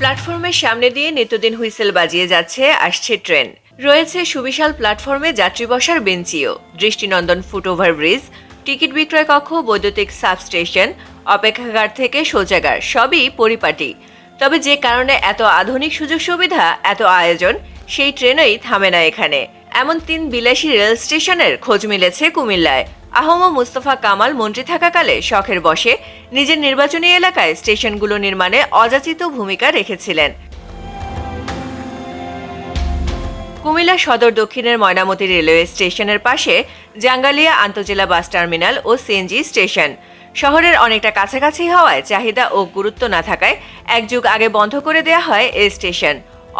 প্ল্যাটফর্মের সামনে দিয়ে নিত্যদিন হুইসেল বাজিয়ে যাচ্ছে, আসছে ট্রেন। রয়েছে সুবিশাল প্ল্যাটফর্মে যাত্রী বসার বেঞ্চিও। দৃষ্টিনন্দন ফুটওভার ব্রিজ, টিকিট বিক্রয় কক্ষ, বৈদ্যুতিক সাবস্টেশন, অপেক্ষাগার থেকে শৌচাগার, সবই পরিপাটি। তবে যে কারণে এত আধুনিক সুযোগ সুবিধা, এত আয়োজন, সেই ট্রেনই থামে না এখানে। এমন তিন বিলাসী রেল স্টেশনের খোঁজ মিলেছে কুমিল্লায়। আহম মুস্তফা কামাল মন্ত্রী থাকাকালে শখের বসে নিজের নির্বাচনী এলাকায় স্টেশনগুলো নির্মাণে অযাচিত ভূমিকা রেখেছিলেন। কুমিল্লা সদর দক্ষিণের ময়নামতি রেলওয়ে স্টেশনের পাশে জাঙ্গালিয়া আন্তজেলা বাস টার্মিনাল ও সিএনজি স্টেশন। শহরের অনেকটা কাছাকাছি হওয়ায় চাহিদা ও গুরুত্ব না থাকায় এক যুগ আগে বন্ধ করে দেওয়া হয় এই স্টেশন।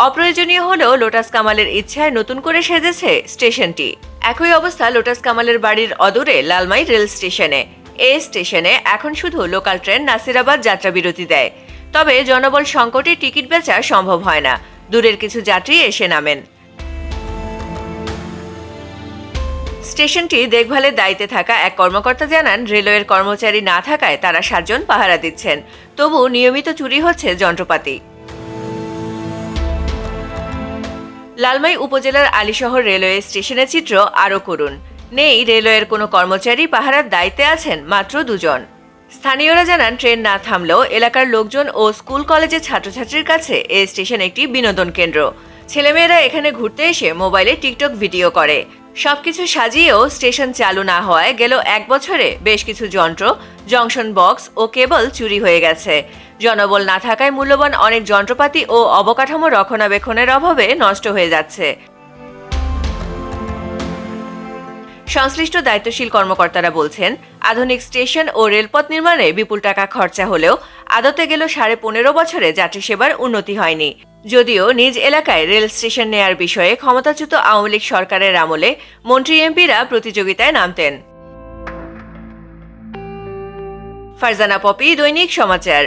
অপ্রয়োজনীয় হলেও লোটাস কামালের ইচ্ছায় নতুন করে সেজেছে স্টেশনটি। একই অবস্থা লোটাস কামালের বাড়ির অদূরে লালমাই রেল স্টেশনে। এই স্টেশনে এখন শুধু লোকাল ট্রেন নাসিরাবাদ যাত্রা বিরতি দেয়। তবে জনবল সংকটে টিকিট বেচা সম্ভব হয় না। দূরের কিছু যাত্রী এসে নামেন। স্টেশনটি দেখভালের দায়িত্বে থাকা এক কর্মকর্তা জানান, রেলওয়ের কর্মচারী না থাকায় তারা সাতজন পাহারা দিচ্ছেন। তবু নিয়মিত চুরি হচ্ছে যন্ত্রপাতি। লালমাই উপজেলার আলীশহর রেলওয়ে স্টেশনের চিত্র আরও করুন। নেই রেলওয়ের কোনো কর্মচারী পাহারার দায়িত্বে আছেন মাত্র দুজন। স্থানীয়রা জানান, ট্রেন না থামলেও এলাকার লোকজন ও স্কুল কলেজের ছাত্রছাত্রীর কাছে এ স্টেশন একটি বিনোদন কেন্দ্র। ছেলেমেয়েরা এখানে ঘুরতে এসে মোবাইলে টিকটক ভিডিও করে। সবকিছু সাজিয়েও স্টেশন চালু না হওয়ায় গেল এক বছরে বেশ কিছু যন্ত্র, জংশন বক্স ও কেবল চুরি হয়ে গেছে। জনবল না থাকায় মূল্যবান অনেক যন্ত্রপাতি ও অবকাঠামো রক্ষণাবেক্ষণের অভাবে নষ্ট হয়ে যাচ্ছে। সংশ্লিষ্ট দায়িত্বশীল কর্মকর্তারা বলছেন, আধুনিক স্টেশন ও রেলপথ নির্মাণে বিপুল টাকা খরচা হলেও আদতে গেল সাড়ে পনেরো বছরে যাত্রী সেবার উন্নতি হয়নি। যদিও নিজ এলাকায় রেল স্টেশন নেয়ার বিষয়ে ক্ষমতাচ্যুত আওয়ামী লীগ সরকারের আমলে মন্ত্রী এমপিরা প্রতিযোগিতায় নামতেন। ফারজানা পপি, দৈনিক সমাচার।